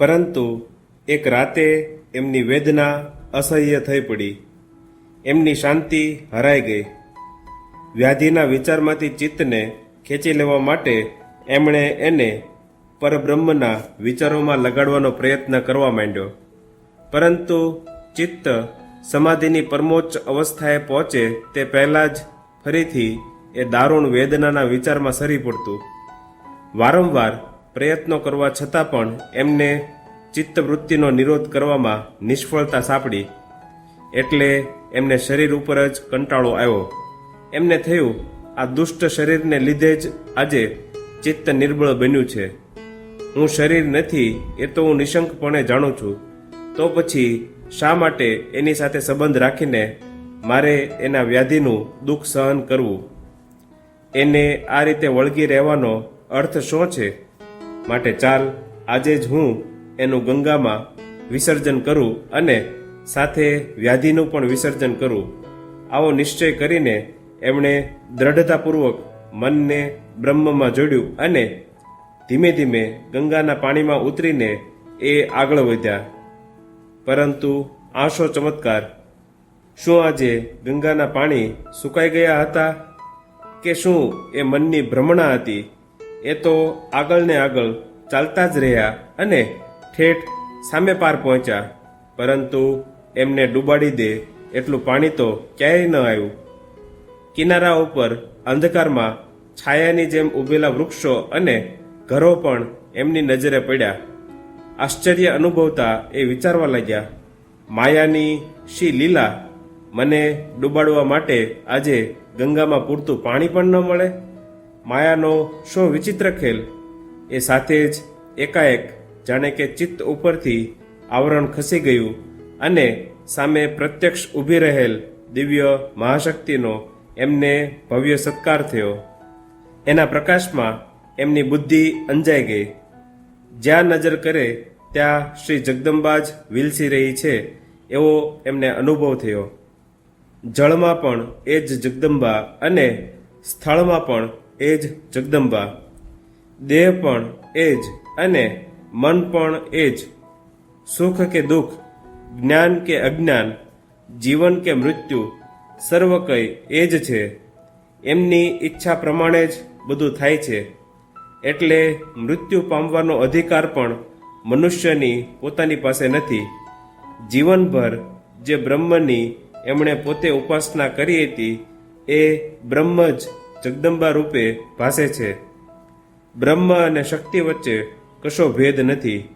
પરંતુ એક રાતે એમની વેદના અસહ્ય થઈ પડી. એમની શાંતિ હરાઈ ગઈ. વ્યાધિના વિચારમાંથી ચિત્તને ખેંચી લેવા માટે એમણે એને પરબ્રહ્મના વિચારોમાં લગાડવાનો પ્રયત્ન કરવા માંડ્યો. પરંતુ ચિત્ત સમાધિની પરમોચ્ચ અવસ્થાએ પહોંચે તે પહેલાં જ ફરીથી એ દારૂણ વેદનાના વિચારમાં સરી પડતું. વારંવાર પ્રયત્નો કરવા છતાં પણ એમને ચિત્તવૃત્તિનો નિરોધ કરવામાં નિષ્ફળતા સાંપડી. એટલે એમને શરીર ઉપર જ કંટાળો આવ્યો. એમને થયું, આ દુષ્ટ શરીરને લીધે જ આજે ચિત્ત નિર્બળ બન્યું છે. હું શરીર નથી, એ તો હું નિશંકપણે જાણું છું. તો પછી શા માટે એની સાથે સંબંધ રાખીને મારે એના વ્યાધિનું દુઃખ સહન કરવું? એને આ રીતે વળગી રહેવાનો અર્થ શું છે? માટે ચાલ, આજે જ હું એનું ગંગામાં વિસર્જન કરું અને સાથે વ્યાધિનું પણ વિસર્જન કરું. આવો નિશ્ચય કરીને એમણે દ્રઢતાપૂર્વક મનને બ્રહ્મમાં જોડ્યું અને ધીમે ધીમે ગંગાના પાણીમાં ઉતરીને એ આગળ વધ્યા. પરંતુ આ ચમત્કાર? શું આજે ગંગાના પાણી સુકાઈ ગયા હતા કે શું એ મનની ભ્રમણા હતી? એ તો આગળ ને આગળ ચાલતા જ રહ્યા અને ઠેઠ સામે પાર પહોંચ્યા. પરંતુ એમને ડૂબાડી દે એટલું પાણી તો ક્યાંય ન આવ્યું. કિનારા ઉપર અંધકારમાં છાયાની જેમ ઊભેલા વૃક્ષો અને ઘરો પણ એમની નજરે પડ્યા. આશ્ચર્ય અનુભવતા એ વિચારવા લાગ્યા, માયાની શી લીલા? મને ડૂબાડવા માટે આજે ગંગામાં પૂરતું પાણી પણ ન મળે? માયાનો શો વિચિત્ર ખેલ? એ સાથે જ એકાએક જાણે કે ચિત્ત ઉપરથી આવરણ ખસી ગયું અને સામે પ્રત્યક્ષ ઊભી રહેલ દિવ્ય મહાશક્તિનો એમને ભવ્ય સત્કાર થયો. એના પ્રકાશમાં એમની બુદ્ધિ અંજાઈ ગઈ. જ્યાં નજર કરે ત્યાં શ્રી જગદંબા જ વિલસી રહી છે એવો એમને અનુભવ થયો. જળમાં પણ એ જ જગદંબા અને સ્થળમાં પણ એ જ જગદંબા. દેહ પણ એ જ અને મન પણ એ જ. સુખ કે દુઃખ, જ્ઞાન કે અજ્ઞાન, જીવન કે મૃત્યુ, સર્વ કંઈ એ જ છે. એમની ઈચ્છા પ્રમાણે જ બધું થાય છે. એટલે મૃત્યુ પામવાનો અધિકાર પણ મનુષ્યની પોતાની પાસે નથી. જીવનભર જે બ્રહ્મની એમણે પોતે ઉપાસના કરી હતી, એ બ્રહ્મ જ જગદંબા રૂપે ભાસે છે. બ્રહ્મ અને શક્તિ વચ્ચે કશો ભેદ નથી.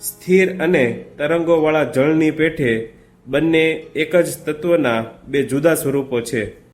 સ્થિર અને તરંગોવાળા જળની પેઠે બંને એક જ તત્વના બે જુદા સ્વરૂપો છે.